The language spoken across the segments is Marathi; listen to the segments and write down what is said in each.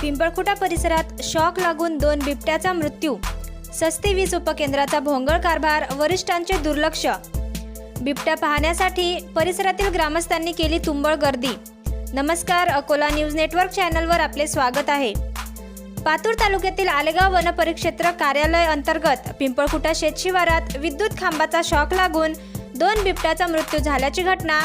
पिंपळखुटा परिसरात शॉक लागून दोन बिबट्याचा मृत्यू. सस्ती वीज उपकेंद्राचा भोंगळ कारभार वरिष्ठांचे दुर्लक्ष. बिबट्या पाहण्यासाठी परिसरातील ग्रामस्थांनी केली तुंबळ गर्दी. नमस्कार अकोला न्यूज नेटवर्क चॅनलवर आपले स्वागत आहे. पातूर तालुक्यातील आलेगाव वन परिक्षेत्र कार्यालय अंतर्गत पिंपळखुटा शेतशिवारात विद्युत खांबाचा शॉक लागून दोन बिबट्याचा मृत्यू झाल्याची घटना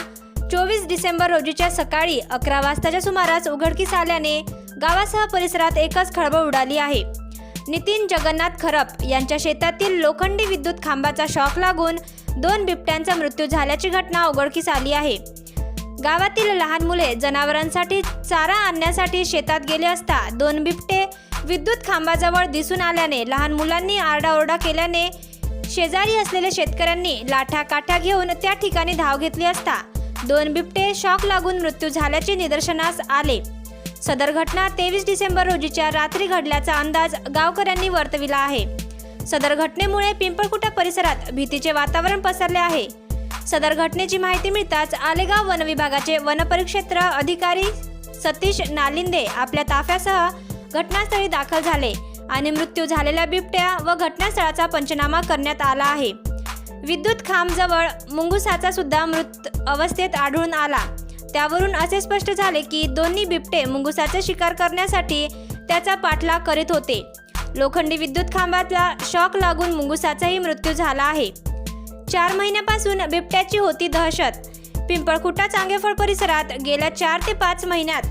चोवीस डिसेंबर रोजीच्या सकाळी अकरा वाजताच्या सुमारास उघडकीस आल्याने गावासह परिसरात एकच खळबळ उडाली आहे. नितीन जगन्नाथ खरप यांच्या शेतातील लोखंडी विद्युत खांबाचा शॉक लागून दोन बिबट्यांचा मृत्यू झाल्याची घटना उघडकीस आली आहे. गावातील लहान मुले जनावरांसाठी चारा आणण्यासाठी शेतात गेले असता दोन बिबटे विद्युत खांबाजवळ दिसून आल्याने लहान मुलांनी आरडाओरडा केल्याने शेजारी असलेल्या शेतकऱ्यांनी लाठा काठ्या घेऊन त्या ठिकाणी धाव घेतली असता दोन बिबटे शॉक लागून मृत्यू झाल्याचे निदर्शनास आले. सदर घटना तेवीस डिसेंबर रोजीच्या रात्री घडल्याचा अंदाज गावकऱ्यांनी वर्तविला आहे. सदर घटनेमुळे पिंपळकुटा परिसरात भीतीचे वातावरण पसरले आहे. सदर घटनेची माहिती मिळताच आलेगाव वन विभागाचे वनपरिक्षेत्र अधिकारी सतीश नालिंदे आपल्या ताफ्यासह घटनास्थळी दाखल झाले आणि मृत्यू झालेल्या बिबट्या व घटनास्थळाचा पंचनामा करण्यात आला आहे. विद्युत खांबजवळ मुंगुसाचा सुद्धा मृत अवस्थेत आढळून आला. त्यावरून असे स्पष्ट झाले की दोन्ही बिबटे मुंगुसाचा शिकार करण्यासाठी त्याचा पाठलाग करीत होते. लोखंडी विद्युत खांबातला शॉक लागून मुंगुसाचाही मृत्यू झाला आहे. चार महिन्यापासून बिबट्याची होती दहशत. पिंपळखुटा चांगेफळ परिसरात गेल्या चार ते पाच महिन्यात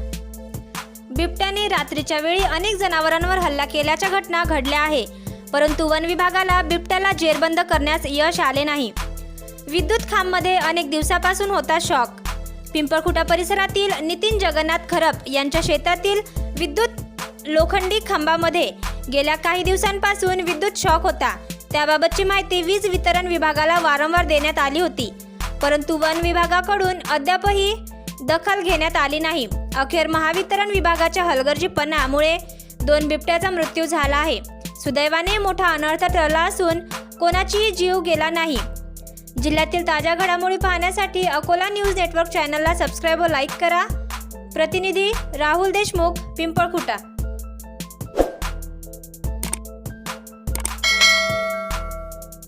बिबट्याने रात्रीच्या वेळी अनेक जनावरांवर हल्ला केल्याच्या घटना घडल्या आहे परंतु वन विभागाला बिबट्याला जेरबंद करण्यास यश आले नाही. विद्युत खांबमध्ये अनेक दिवसापासून होता शॉक. पिंपळखुटा परिसरातील नितीन जगन्नाथ खरप यांच्या शेतातील विद्युत लोखंडी खांबामध्ये गेल्या काही दिवसांपासून विद्युत शॉक होता. त्याबाबतची माहिती वीज वितरण विभागाला वारंवार देण्यात आली होती. परंतु वन विभागाकडून अद्यापही दखल घेण्यात आली नाही. अखेर महावितरण विभागाच्या हलगर्जीपणामुळे दोन बिबट्याचा मृत्यू झाला आहे. सुदैवाने मोठा अनर्थ टळला असून कोणाचीही जीव गेला नाही. जिल्ह्यातील ताज्या घडामोडी पाहण्यासाठी अकोला न्यूज नेटवर्क चॅनलला सबस्क्राईब व लाईक करा. प्रतिनिधी राहुल देशमुख पिंपळखुटा.